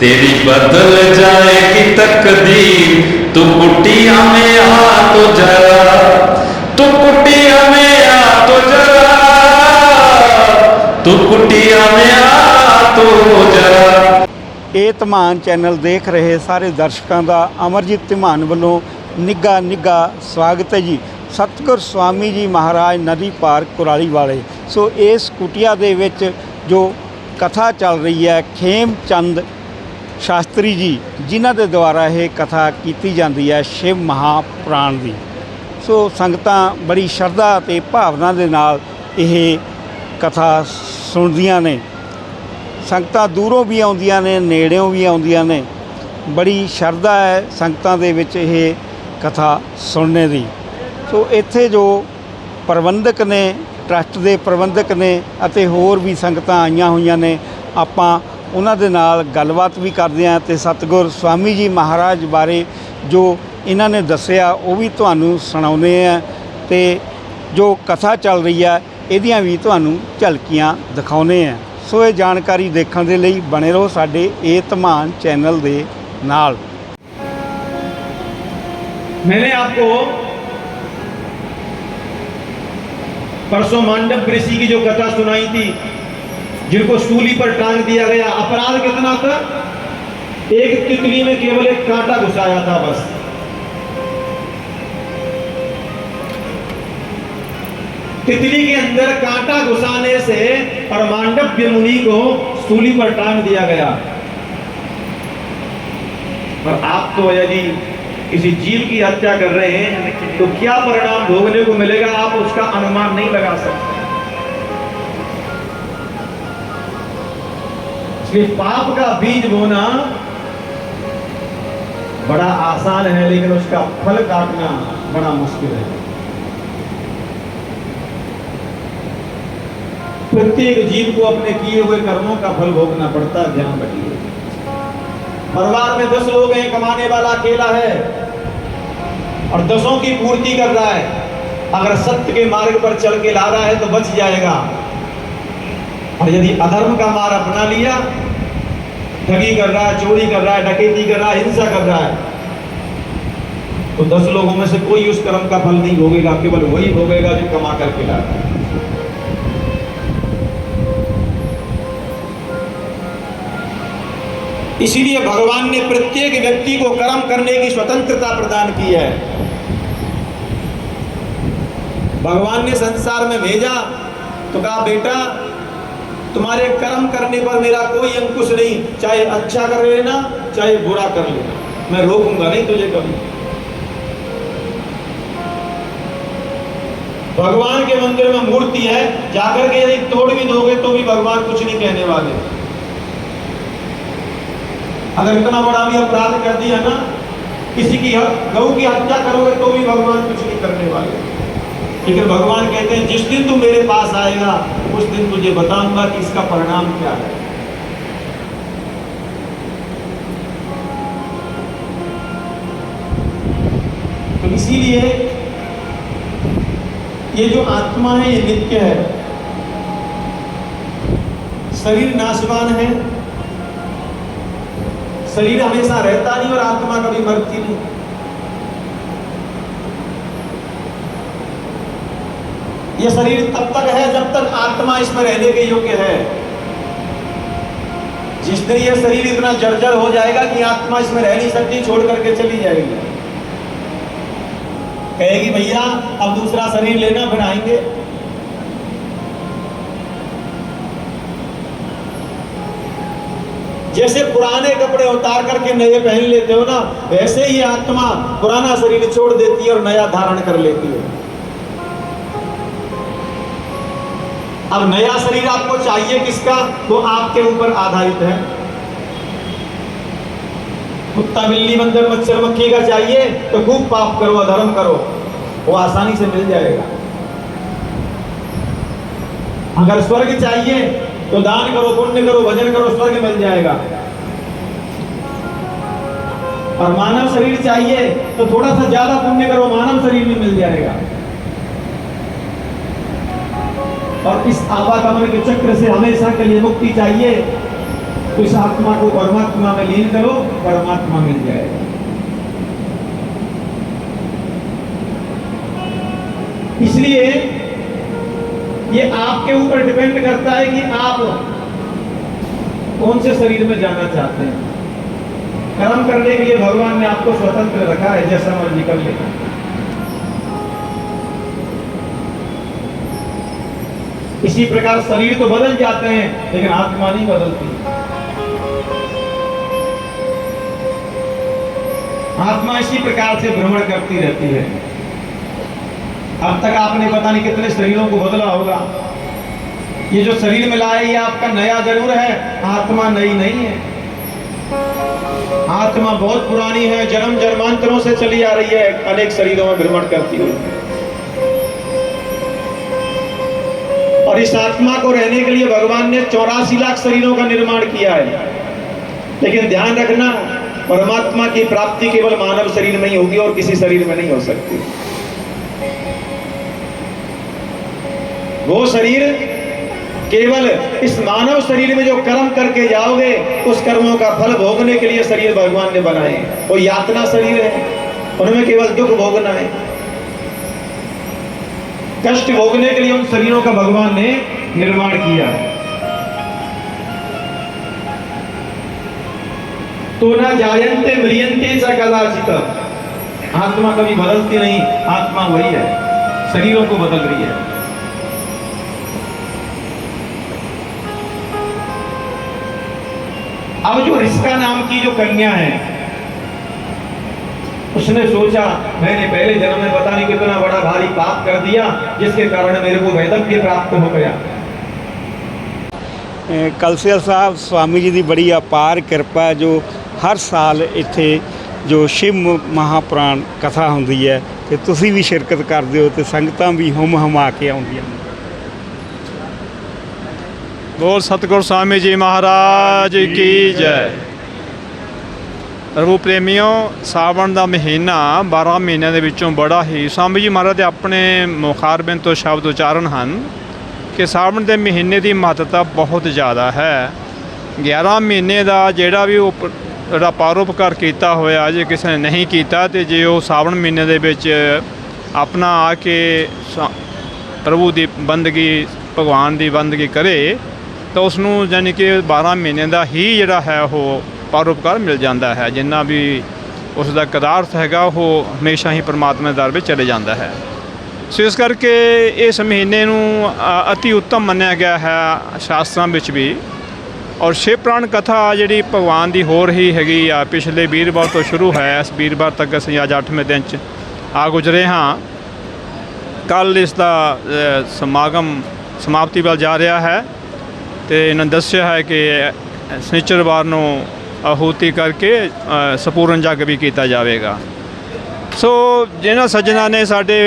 तेरी बदल जाएगी तकदीर तू कुटिया में आ तो जरा तू कुटिया में आ तो जरा तू कुटिया में आ तो जरा ਇਹ ਧਮਾਨ ਚੈਨਲ ਦੇਖ ਰਹੇ ਸਾਰੇ ਦਰਸ਼ਕਾਂ ਦਾ ਅਮਰਜੀਤ ਧਮਾਨ ਵੱਲੋਂ ਨਿੱਘਾ ਨਿੱਘਾ ਸਵਾਗਤ ਹੈ ਜੀ ਸਤਿਗੁਰ ਸਵਾਮੀ ਜੀ ਮਹਾਰਾਜ ਨਦੀ ਪਾਰ ਕੁਰਾਲੀ ਵਾਲੇ ਸੋ ਇਸ ਕੁਟਿਆ ਦੇ ਵਿੱਚ ਜੋ ਕਥਾ ਚੱਲ ਰਹੀ ਹੈ ਖੇਮ ਚੰਦ ਸ਼ਾਸਤਰੀ ਜੀ, ਜਿਨ੍ਹਾਂ ਦੇ ਦੁਆਰਾ ਇਹ ਕਥਾ ਕੀਤੀ ਜਾਂਦੀ ਹੈ ਸ਼ਿਵ ਮਹਾਪੁਰਾਣ ਦੀ। ਸੋ ਸੰਗਤਾਂ ਬੜੀ ਸ਼ਰਧਾ ਤੇ ਭਾਵਨਾ ਦੇ ਨਾਲ ਇਹ ਕਥਾ ਸੁਣਦੀਆਂ ਨੇ। ਸੰਗਤਾਂ ਦੂਰੋਂ ਵੀ ਆਉਂਦੀਆਂ ਨੇ, ਨੇੜਿਓਂ ਵੀ ਆਉਂਦੀਆਂ ਨੇ। ਬੜੀ ਸ਼ਰਧਾ ਹੈ ਸੰਗਤਾਂ ਦੇ ਵਿੱਚ ਇਹ ਕਥਾ ਸੁਣਨੇ ਦੀ। ਸੋ ਇੱਥੇ ਜੋ ਪ੍ਰਬੰਧਕ ਨੇ, ਟਰਸਟ ਦੇ ਪ੍ਰਬੰਧਕ ਨੇ ਅਤੇ ਹੋਰ ਵੀ ਸੰਗਤਾਂ ਆਈਆਂ ਹੋਈਆਂ ਨੇ, ਆਪਾਂ ਉਹਨਾਂ ਦੇ ਨਾਲ ਗੱਲਬਾਤ ਵੀ ਕਰਦੇ ਹਾਂ ਤੇ ਸਤਿਗੁਰ ਸਵਾਮੀ ਜੀ ਮਹਾਰਾਜ ਬਾਰੇ ਜੋ ਇਹਨਾਂ ਨੇ ਦੱਸਿਆ ਉਹ ਵੀ ਤੁਹਾਨੂੰ ਸੁਣਾਉਂਦੇ ਆ ਤੇ ਜੋ ਕਥਾ ਚੱਲ ਰਹੀ ਹੈ ਇਹਦੀਆਂ ਵੀ ਤੁਹਾਨੂੰ ਝਲਕੀਆਂ ਦਿਖਾਉਂਦੇ ਆ ਸੋ ਇਹ ਜਾਣਕਾਰੀ ਦੇਖਣ ਦੇ ਲਈ ਬਣੇ ਰਹੋ ਸਾਡੇ ਇਹ ਧਮਾਨ ਚੈਨਲ ਦੇ ਨਾਲ मैंने आपको परसों मांडव ऋषि की जो कथा सुनाई थी जिनको सूली पर टांग दिया गया। अपराध कितना था? एक तितली में केवल एक कांटा घुसाया था बस। तितली के अंदर कांटा घुसाने से परमांडव्य मुनि को सूली पर टांग दिया गया। और आप तो यदि किसी जीव की हत्या कर रहे हैं तो क्या परिणाम भोगने को मिलेगा? आप उसका अनुमान नहीं लगा सकते। इसलिए पाप का बीज बोना बड़ा आसान है, लेकिन उसका फल काटना बड़ा मुश्किल है। प्रत्येक जीव को अपने किए हुए कर्मों का फल भोगना पड़ता है ध्यान रखिए। परिवार में दस लोग हैं, कमाने वाला अकेला है, और दसों की पूर्ति कर रहा है। अगर सत्य के मार्ग पर चल के ला रहा है तो बच जाएगा। और यदि अधर्म का मार्ग अपना लिया ठगी कर रहा है, चोरी कर रहा है, डकैती कर रहा है, हिंसा कर रहा है। तो दस लोगों में से कोई उस कर्म का फल नहीं भोगेगा, केवल वही भोगेगा जो कमा करके ला है। इसीलिए भगवान ने प्रत्येक व्यक्ति को कर्म करने की स्वतंत्रता प्रदान की है। भगवान ने संसार में भेजा तो कहा, बेटा तुम्हारे कर्म करने पर मेरा कोई अंकुश नहीं। चाहे अच्छा कर लेना चाहे बुरा कर लेना मैं रोकूँगा नहीं तुझे कभी। भगवान के मंदिर में मूर्ति है। जाकर के यदि तोड़ भी दोगे तो भी भगवान कुछ नहीं कहने वाले। अगर इतना बड़ा भी अपराध कर दिया ना, किसी की गऊ की हत्या करोगे तो भी भगवान कुछ नहीं करने वाले। लेकिन भगवान कहते हैं, जिस दिन तू मेरे पास आएगा, उस दिन तुझे बताऊँगा कि इसका परिणाम क्या है। तो इसीलिए ये जो आत्मा है, ये नित्य है। शरीर नाशवान है। शरीर हमेशा रहता नहीं और आत्मा कभी मरती नहीं। यह शरीर तब तक है जब तक आत्मा इसमें रहने के योग्य है। जिस दिन यह शरीर इतना जर्जर हो जाएगा कि आत्मा इसमें रह नहीं सकती, छोड़ करके चली जाएगी। कहेगी, भैया, अब दूसरा शरीर लेना, फिर आएँगे। जैसे पुराने कपड़े उतार करके नए पहन लेते हो ना, वैसे ही आत्मा पुराना शरीर छोड़ देती है और नया धारण कर लेती है। अब नया शरीर आपको चाहिए किसका? तो आपके ऊपर आधारित है। कुत्ता बिल्ली बंदर मच्छर मक्खी का चाहिए तो खूब पाप करो, अधर्म करो, वो आसानी से मिल जाएगा। अगर स्वर्ग चाहिए तो दान करो, पुण्य करो, भजन करो, स्वर्ग मिल जाएगा। और मानव शरीर चाहिए तो थोड़ा सा ज़्यादा पुण्य करो, मानव शरीर भी मिल जाएगा। और इस आवागमन के चक्र से हमेशा के लिए मुक्ति चाहिए। तो इस आत्मा को परमात्मा में लीन करो, परमात्मा मिल जाएगा इसलिए ये आपके ऊपर डिपेंड करता है कि आप कौन से शरीर में जाना चाहते हैं। कर्म करने के लिए भगवान ने आपको स्वतंत्र रखा है, जैसा मर्ज़ी कर लेना इसी प्रकार शरीर तो बदल जाते हैं, लेकिन आत्मा नहीं बदलती। आत्मा इसी प्रकार से भ्रमण करती रहती है। अब तक आपने पता नहीं कितने शरीरों को बदला होगा। ये जो शरीर में है ये आपका नया ज़रूर है, आत्मा नई नहीं है। आत्मा बहुत पुरानी है जन्म जन्मांतरों से चली आ रही है, अनेक शरीरों में भ्रमण करती हुई इस आत्मा को रहने के लिए भगवान ने चौरासी लाख शरीरों का निर्माण किया है। लेकिन ध्यान रखना, परमात्मा की प्राप्ति केवल मानव शरीर में ही होगी और किसी शरीर में नहीं हो सकती। वो शरीर केवल इस मानव शरीर में जो कर्म करके जाओगे, उस कर्मों का फल भोगने के लिए शरीर भगवान ने बनाए वो यातना शरीर है, उनमें केवल दुख भोगना है। कष्ट भोगने के लिए उन शरीरों का भगवान ने निर्माण किया। तो ना जायंते म्रियंते कदाचित। आत्मा कभी बदलती नहीं, आत्मा वही है। शरीरों को बदल रही है। अब जो रिस्का नाम की जो कन्या है उसने सोचा मैंने पहले जन्म में पता नहीं कितना बड़ा भारी पाप कर दिया जिसके कारण मेरे को वैदव्य प्राप्त हो गया ਅ, ਕਲਸੀਅਲ ਸਾਹਿਬ ਸਵਾਮੀ ਜੀ ਦੀ ਬੜੀ ਅਪਾਰ ਕਿਰਪਾ ਹੈ ਜੋ ਹਰ ਸਾਲ ਇੱਥੇ ਜੋ ਸ਼ਿਵ ਮ- ਮਹਾਪੁਰਾਣ ਕਥਾ ਹੁੰਦੀ ਹੈ ਤੇ ਤੁਸੀਂ ਵੀ ਸ਼ਿਰਕਤ ਕਰਦੇ ਹੋ ਤੇ ਸੰਗਤਾਂ ਵੀ ਹੁਮ ਹਮਾ ਕੇ ਆਉਂਦੀਆਂ ਨੇ ਬੋਲ ਸਤਿਗੁਰ ਸਵਾਮੀ ਜੀ ਮਹਾਰਾਜ ਕੀ ਜੈ ਪ੍ਰਭੂ ਪ੍ਰੇਮੀਓ ਸਾਵਣ ਦਾ ਮਹੀਨਾ 12 ਮਹੀਨਿਆਂ ਦੇ ਵਿੱਚੋਂ ਬੜਾ ਹੀ ਸਵਾਮੀ ਜੀ ਮਹਾਰਾਜ ਦੇ ਆਪਣੇ ਮੁਖਾਰਬਿੰਦ ਤੋਂ ਸ਼ਬਦ ਉਚਾਰਨ ਹਨ ਕਿ ਸਾਵਣ ਦੇ ਮਹੀਨੇ ਦੀ ਮਹੱਤਤਾ ਬਹੁਤ ਜ਼ਿਆਦਾ ਹੈ। 11 ਮਹੀਨੇ ਦਾ ਜਿਹੜਾ ਵੀ ਉਪ ਜਿਹੜਾ ਪਰਉਪਕਾਰ ਕੀਤਾ ਹੋਇਆ ਜੇ ਕਿਸੇ ਨੇ ਨਹੀਂ ਕੀਤਾ ਤੇ ਜੇ ਉਹ ਸਾਵਣ ਮਹੀਨੇ ਦੇ ਵਿੱਚ ਆਪਣਾ ਆ ਕੇ ਸਾ- ਪ੍ਰਭੂ ਦੀ ਬੰਦਗੀ, ਭਗਵਾਨ ਦੀ ਬੰਦਗੀ ਕਰੇ ਤਾਂ ਉਸ ਨੂੰ ਯਾਨੀ ਕਿ 12 ਮਹੀਨੇ ਦਾ ਹੀ ਜਿਹੜਾ ਹੈ ਉਹ ਪਰਉਪਕਾਰ ਮਿਲ ਜਾਂਦਾ ਹੈ ਜਿੰਨਾ ਵੀ ਉਸ ਦਾ ਕਦਾਰਥ ਹੈਗਾ ਉਹ ਹਮੇਸ਼ਾ ਹੀ ਪਰਮਾਤਮਾ ਦੇ ਦਰ ਵਿੱਚ ਚਲੇ ਜਾਂਦਾ ਹੈ। ਸੋ ਇਸ ਕਰਕੇ ਇਸ ਮਹੀਨੇ ਨੂੰ ਅ, ਅਤੀ ਉੱਤਮ ਮੰਨਿਆ ਗਿਆ ਹੈ ਸ਼ਾਸਤਰਾਂ ਵਿੱਚ ਵੀ। ਔਰ ਸ਼ਿਵ ਪ੍ਰਾਣ ਕਥਾ ਜਿਹੜੀ ਭਗਵਾਨ ਦੀ ਹੋ ਰਹੀ ਹੈਗੀ ਆ ਪਿਛਲੇ ਵੀਰਵਾਰ ਤੋਂ ਸ਼ੁਰੂ ਹੈ ਇਸ ਵੀਰਵਾਰ ਤੱਕ ਅਸੀਂ ਅੱਜ 8ਵੇਂ ਦਿਨ 'ਚ ਆ ਗੁਜਰੇ ਹਾਂ। ਕੱਲ ਇਸ ਦਾ ਸਮਾਗਮ ਸਮਾਪਤੀ ਵੱਲ ਜਾ ਰਿਹਾ ਹੈ। ਤੇ ਇਹਨਾਂ ਦੱਸਿਆ ਹੈ ਕਿ ਸ਼ਨੀਚਰਵਾਰ ਨੂੰ ਆਹੂਤੀ ਕਰਕੇ ਸਪੂਰਨ ਸੰਪੂਰਨ ਜਗ ਵੀ ਕੀਤਾ ਜਾਵੇਗਾ। ਸੋ ਜਿਹਨਾਂ ਸੱਜਣਾ ਨੇ ਸਾਡੇ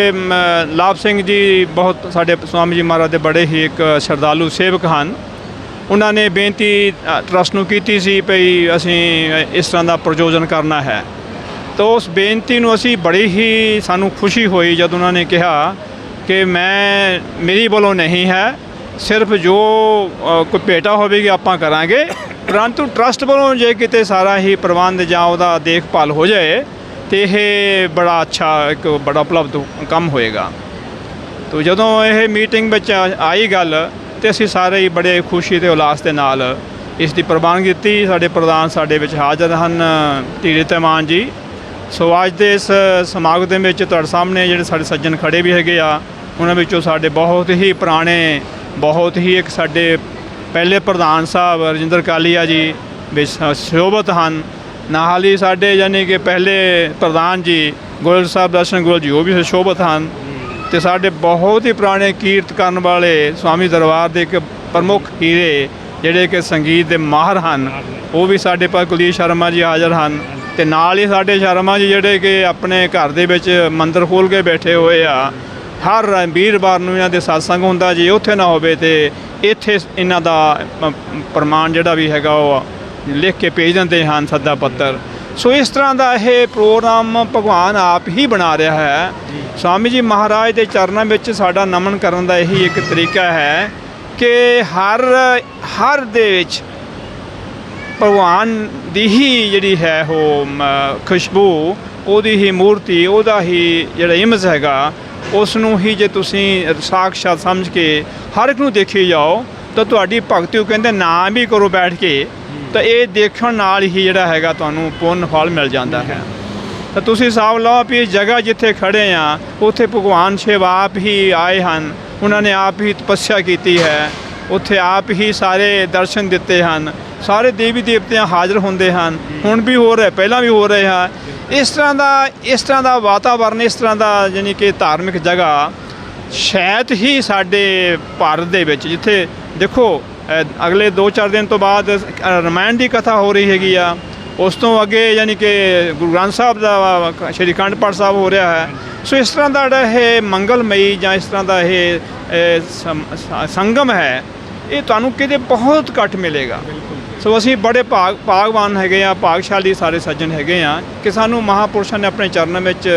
ਲਾਭ ਸਿੰਘ ਜੀ ਬਹੁਤ ਸਾਡੇ ਸਵਾਮੀ ਜੀ ਮਹਾਰਾਜ ਦੇ ਬੜੇ ਹੀ ਇੱਕ ਸ਼ਰਧਾਲੂ ਸੇਵਕ ਹਨ। ਉਹਨਾਂ ਨੇ ਬੇਨਤੀ ਅ, ਟਰਸਟ ਨੂੰ ਕੀਤੀ ਸੀ ਭਈ ਅਸੀਂ ਇਸ ਤਰ੍ਹਾਂ ਦਾ ਪ੍ਰਯੋਜਨ ਕਰਨਾ ਹੈ। ਤਾਂ ਉਸ ਬੇਨਤੀ ਨੂੰ ਅਸੀਂ ਬੜੀ ਹੀ ਸਾਨੂੰ ਖੁਸ਼ੀ ਹੋਈ ਜਦ ਉਹਨਾਂ ਨੇ ਕਿਹਾ ਕਿ ਮੈਂ ਮੇਰੀ ਵੱਲੋਂ ਨਹੀਂ ਹੈ ਸਿਰਫ ਜੋ ਕੋਈ ਭੇਟਾ ਹੋਵੇਗੀ ਆਪਾਂ ਕਰਾਂਗੇ। ਪਰੰਤੂ ਟਰਸਟ ਵੱਲੋਂ ਜੇ ਕਿਤੇ ਸਾਰਾ ਹੀ ਪ੍ਰਬੰਧ ਜਾਂ ਉਹਦਾ ਦੇਖਭਾਲ ਹੋ ਜਾਏ, ਤੇ ਇਹ ਬੜਾ ਅੱਛਾ ਇੱਕ ਬੜਾ ਉਪਲਬਧ ਕੰਮ ਹੋਏਗਾ। ਤੋ ਜਦੋਂ ਇਹ ਮੀਟਿੰਗ ਵਿੱਚ ਆਈ ਗੱਲ, ਤੇ ਅਸੀਂ ਸਾਰੇ ਹੀ ਬੜੇ ਖੁਸ਼ੀ ਤੇ ਉਲਾਸ ਦੇ ਨਾਲ ਇਸ ਦੀ ਪ੍ਰਵਾਨਗੀ ਦਿੱਤੀ। ਸਾਡੇ ਪ੍ਰਧਾਨ ਸਾਡੇ ਵਿੱਚ ਹਾਜ਼ਰ ਹਨ, ਧੀਰੇ ਤਮਾਨ ਜੀ। ਸੋ ਅੱਜ ਦੇ ਇਸ ਸਮਾਗਮ ਦੇ ਵਿੱਚ ਤੁਹਾਡੇ ਸਾਹਮਣੇ ਜਿਹੜੇ ਸਾਡੇ ਸੱਜਣ ਖੜੇ ਵੀ ਹੈਗੇ ਆ, ਉਹਨਾਂ ਵਿੱਚੋਂ ਸਾਡੇ ਬਹੁਤ ਹੀ ਪੁਰਾਣੇ, ਬਹੁਤ ਹੀ ਇੱਕ ਸਾਡੇ ਪਹਿਲੇ ਪ੍ਰਧਾਨ ਸਾਹਿਬ ਰਜਿੰਦਰ ਕਾਲੀਆ ਜੀ ਵਿੱਚ ਸ਼ੋਭਤ ਹਨ। ਨਾਲ ਹੀ ਸਾਡੇ ਯਾਨੀ ਕਿ ਪਹਿਲੇ ਪ੍ਰਧਾਨ ਜੀ ਗੋਇਲ ਸਾਹਿਬ, ਦਰਸ਼ਨ ਗੋਇਲ ਜੀ ਉਹ ਵੀ ਸ਼ੋਭਤ ਹਨ ਤੇ ਸਾਡੇ ਬਹੁਤ ਹੀ ਪੁਰਾਣੇ ਕੀਰਤ ਕਰਨ ਵਾਲੇ ਸਵਾਮੀ ਦਰਬਾਰ ਦੇ ਇੱਕ ਪ੍ਰਮੁੱਖ ਹੀਰੇ ਜਿਹੜੇ ਕਿ ਸੰਗੀਤ ਦੇ ਮਾਹਰ ਹਨ, ਉਹ ਵੀ ਸਾਡੇ ਪਾਸ ਕੁਲਦੀਪ ਸ਼ਰਮਾ ਜੀ ਹਾਜ਼ਰ ਹਨ ਤੇ ਨਾਲ ਹੀ ਸਾਡੇ ਸ਼ਰਮਾ ਜੀ ਜਿਹੜੇ ਕਿ ਆਪਣੇ ਘਰ ਦੇ ਵਿੱਚ ਮੰਦਰ ਖੋਲ ਕੇ ਬੈਠੇ ਹੋਏ ਆ ਹਰ ਵੀਰਵਾਰ ਨੂੰ ਇਹਨਾਂ ਦੇ satsang ਹੁੰਦਾ ਜੇ ਉੱਥੇ ਨਾ ਹੋਵੇ ਤੇ ਇੱਥੇ ਇਹਨਾਂ ਦਾ ਪ੍ਰਮਾਣ ਜਿਹੜਾ ਵੀ ਹੈਗਾ ਉਹ ਲਿਖ ਕੇ ਭੇਜ ਦਿੰਦੇ ਹਨ ਸੱਦਾ ਪੱਤਰ। ਸੋ ਇਸ ਤਰ੍ਹਾਂ ਦਾ ਇਹ ਪ੍ਰੋਗਰਾਮ ਭਗਵਾਨ ਆਪ ਹੀ ਬਣਾ ਰਿਹਾ ਹੈ। ਸਵਾਮੀ ਜੀ ਮਹਾਰਾਜ ਦੇ ਚਰਨਾਂ ਵਿੱਚ ਸਾਡਾ ਨਮਨ ਕਰਨ ਦਾ ਇਹੀ ਇੱਕ ਤਰੀਕਾ ਹੈ ਕਿ ਹਰ ਹਰ ਦੇ ਵਿੱਚ ਭਗਵਾਨ ਦੀ ਹੀ ਜਿਹੜੀ ਹੈ ਉਹ ਖੁਸ਼ਬੂ ਉਹਦੀ ਹੀ ਮੂਰਤੀ ਉਹਦਾ ਹੀ ਜਿਹੜਾ ਇਮੇਜ ਹੈਗਾ ਉਸ ਨੂੰ ਹੀ ਜੇ ਤੁਸੀਂ ਸਾਖਸ਼ਾਤ ਸਮਝ ਕੇ ਹਰ ਇੱਕ ਨੂੰ ਦੇਖੀ ਜਾਓ, ਤਾਂ ਤੁਹਾਡੀ ਭਗਤੀ ਉਹ ਕਹਿੰਦੇ ਨਾ ਵੀ ਕਰੋ ਬੈਠ ਕੇ, ਤਾਂ ਇਹ ਦੇਖਣ ਨਾਲ ਹੀ ਜਿਹੜਾ ਹੈਗਾ ਤੁਹਾਨੂੰ ਪੁੰਨ ਫਲ ਮਿਲ ਜਾਂਦਾ ਹੈ। ਤਾਂ ਤੁਸੀਂ ਹਿਸਾਬ ਲਾਓ ਵੀ ਇਹ ਜਗ੍ਹਾ ਜਿੱਥੇ ਖੜੇ ਆ, ਉੱਥੇ ਭਗਵਾਨ ਸ਼ਿਵ ਆਪ ਹੀ ਆਏ ਹਨ, ਉਹਨਾਂ ਨੇ ਆਪ ਹੀ ਤਪੱਸਿਆ ਕੀਤੀ ਹੈ, ਉੱਥੇ ਆਪ ਹੀ ਸਾਰੇ ਦਰਸ਼ਨ ਦਿੱਤੇ ਹਨ ਸਾਰੇ ਦੇਵੀ ਦੇਵਤਿਆਂ ਹਾਜ਼ਰ ਹੁੰਦੇ ਹਨ, ਹੁਣ ਵੀ ਹੋ ਰਿਹਾ, ਪਹਿਲਾਂ ਵੀ ਹੋ ਰਹੇ ਆ। ਇਸ ਤਰ੍ਹਾਂ ਦਾ, ਇਸ ਤਰ੍ਹਾਂ ਦਾ ਵਾਤਾਵਰਨ, ਇਸ ਤਰ੍ਹਾਂ ਦਾ ਯਾਨੀ ਕਿ ਧਾਰਮਿਕ ਜਗ੍ਹਾ ਸ਼ਾਇਦ ਹੀ ਸਾਡੇ ਭਾਰਤ ਦੇ ਵਿੱਚ, ਜਿੱਥੇ ਦੇਖੋ ਅਗਲੇ 2-4 ਦਿਨ ਤੋਂ ਬਾਅਦ ਰਮਾਇਣ ਦੀ ਕਥਾ ਹੋ ਰਹੀ ਹੈਗੀ ਆ। ਉਸ ਤੋਂ ਅੱਗੇ ਯਾਨੀ ਕਿ ਗੁਰੂ ਗ੍ਰੰਥ ਸਾਹਿਬ ਦਾ, ਸ਼੍ਰੀ ਅਖੰਡ ਪਾਠ ਸਾਹਿਬ ਹੋ ਰਿਹਾ ਹੈ। ਸੋ ਇਸ ਤਰ੍ਹਾਂ ਦਾ ਜਿਹੜਾ ਇਹ ਮੰਗਲਮਈ ਜਾਂ ਇਸ ਤਰ੍ਹਾਂ ਦਾ ਇਹ ਸੰਗਮ ਹੈ, ਇਹ ਤੁਹਾਨੂੰ ਕਿਤੇ ਬਹੁਤ ਘੱਟ ਮਿਲੇਗਾ। ਸੋ ਅਸੀਂ ਬੜੇ ਭਾਗ ਭਾਗਵਾਨ ਹੈਗੇ ਆ ਭਾਗਸ਼ਾਲੀ ਸਾਰੇ ਸੱਜਣ ਹੈਗੇ ਆ ਕਿ ਸਾਨੂੰ ਮਹਾਪੁਰਸ਼ਾਂ ਨੇ ਆਪਣੇ ਚਰਨਾਂ ਵਿੱਚ